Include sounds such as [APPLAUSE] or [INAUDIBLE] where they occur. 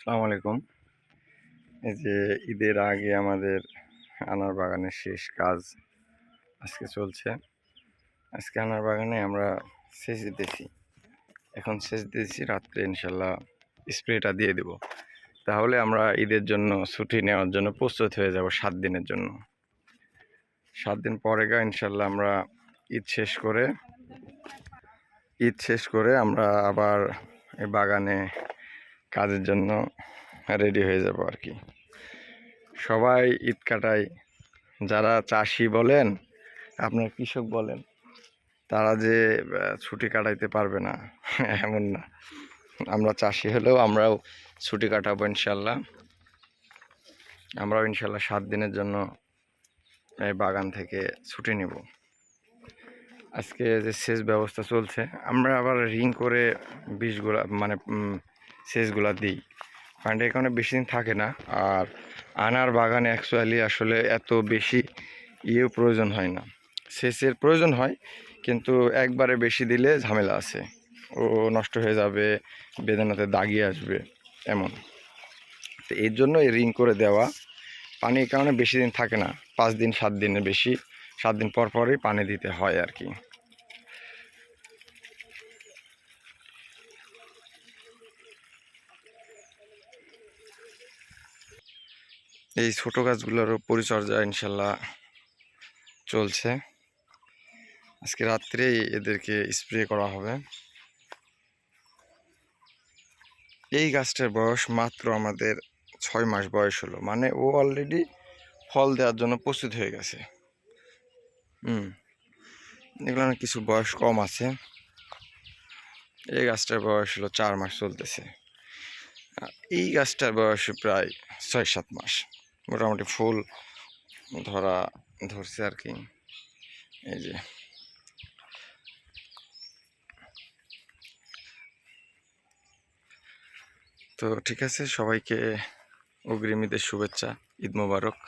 আসসালামু আলাইকুম। এই যে ঈদের আগে আমাদের আনার বাগানের শেষ কাজ আজকে চলছে। আজকে আনার বাগানে আমরা সেচ দিতেছি। এখন সেচ দিতেছি রাত্রে ইনশাল্লাহ স্প্রেটা দিয়ে দেব। তাহলে আমরা ঈদের জন্য ছুটি নেওয়ার জন্য প্রস্তুত হয়ে যাব সাত দিনের জন্য। সাত দিন পরে গা ইনশাল্লাহ আমরা ঈদ শেষ করে, ঈদ শেষ করে আমরা আবার এই বাগানে কাজের জন্য রেডি হয়ে যাব আর কি। সবাই ঈদ কাটায়। যারা চাষি বলেন, আপনার কৃষক বলেন, তারা যে ছুটি কাটাইতে পারবে না, [LAUGHS] এমন না। আমরা চাষি হলেও আমরাও ছুটি কাটাবো ইনশাল্লাহ আমরাও ইনশাল্লাহ সাত দিনের জন্য এই বাগান থেকে ছুটি নেব। আজকে যে সেচ ব্যবস্থা চলছে, আমরা আবার রিং করে বীজগুলা মানে সেচগুলা দিই। পানিটা এখানে বেশি দিন থাকে না। আর আনার বাগানে অ্যাকচুয়ালি আসলে এত বেশি ইয়েও প্রয়োজন হয় না। সেচের প্রয়োজন হয়, কিন্তু একবারে বেশি দিলে ঝামেলা আছে। ও নষ্ট হয়ে যাবে, বেদানাতে দাগিয়ে আসবে, এমন। তো এর জন্য এই রিং করে দেওয়া পানি কারণে বেশি দিন থাকে না। পাঁচ দিন, সাত দিনের বেশি, সাত দিন পর পরই পানি দিতে হয় আর কি। এই ছোট গাছগুলোরও পরিচর্যা ইনশাল্লাহ চলছে। আজকে রাত্রেই এদেরকে স্প্রে করা হবে। এই গাছটার বয়স মাত্র আমাদের ছয় মাস বয়স হলো। মানে ও অলরেডি ফল দেওয়ার জন্য প্রস্তুত হয়ে গেছে। হুম। এগুলো কিছু বয়স কম আছে। এই গাছটার বয়স হলো চার মাস চলতেছে। এই গাছটার বয়স প্রায় ছয় সাত মাস। মোটামুটি ফুল ধরা ধরছে আর কি। এই যে। তো ঠিক আছে, সবাইকে অগ্রিমীদের শুভেচ্ছা, ঈদ মোবারক।